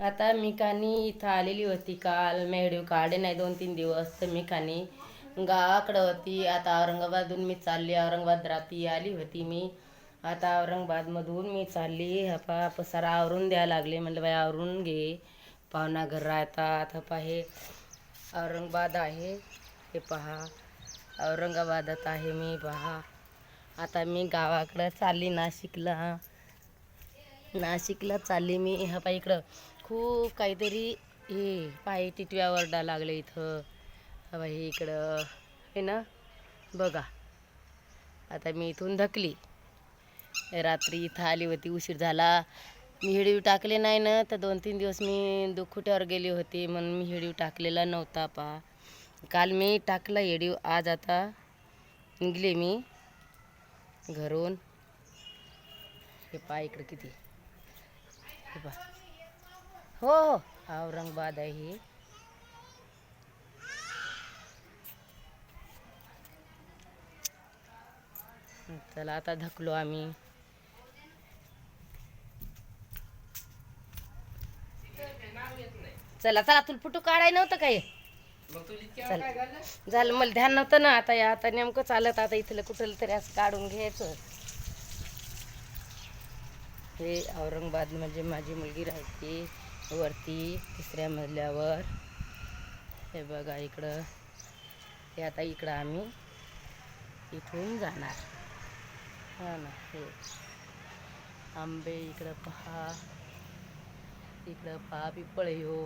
आता मी कानी इथं आलेली होती काल मेहडीव काढे नाही दोन तीन दिवस तर मी कानी गावाकडं होती. आता औरंगाबादहून मी चालली औरंगाबाद रात्री आली होती मी. आता औरंगाबादमधून मी चालली. हपा पसारा आवरून द्यायला लागले. म्हणलं बाई आवरून घे. पाहुणा घर राहतात हपा हे औरंगाबाद आहे. हे पहा औरंगाबादात आहे मी पहा. आता मी गावाकडं चालली नाशिकला. नाशिकला चालली मी. हपा पाय इकडं. खूप काहीतरी हे पाय टिटव्या वरडा लागले इथं. हा हे इकडं. हे ना बघा. आता मी इथून धकली रात्री इथं आली होती उशीर झाला. मी हिडीव टाकले नाही ना तर दोन तीन दिवस मी दुखुट्यावर गेली होती म्हणून मी हिडीव टाकलेला नव्हता पा. काल मी टाकला हिडीव आज आता निघले मी घरून. हे पा इकडं किती? हे पहा हो हो. औरंगाबाद आहे हे. चला आता धकलो आम्ही. चला चला तुला फोटो काढाय नव्हतं काय? चल. झालं मला ध्यान नव्हतं ना. आता या आता नेमकं चालत आता इथलं कुठलं तरी असं काढून घ्यायचं. हे औरंगाबाद म्हणजे माझी मुलगी राहते. वरती तिसऱ्या मजल्यावर. हे बघा इकडं. हे आता इकडं आम्ही इथून जाणार. हा ना हे. आंबे इकडं पहा. इकडं पहा पिपळ हो.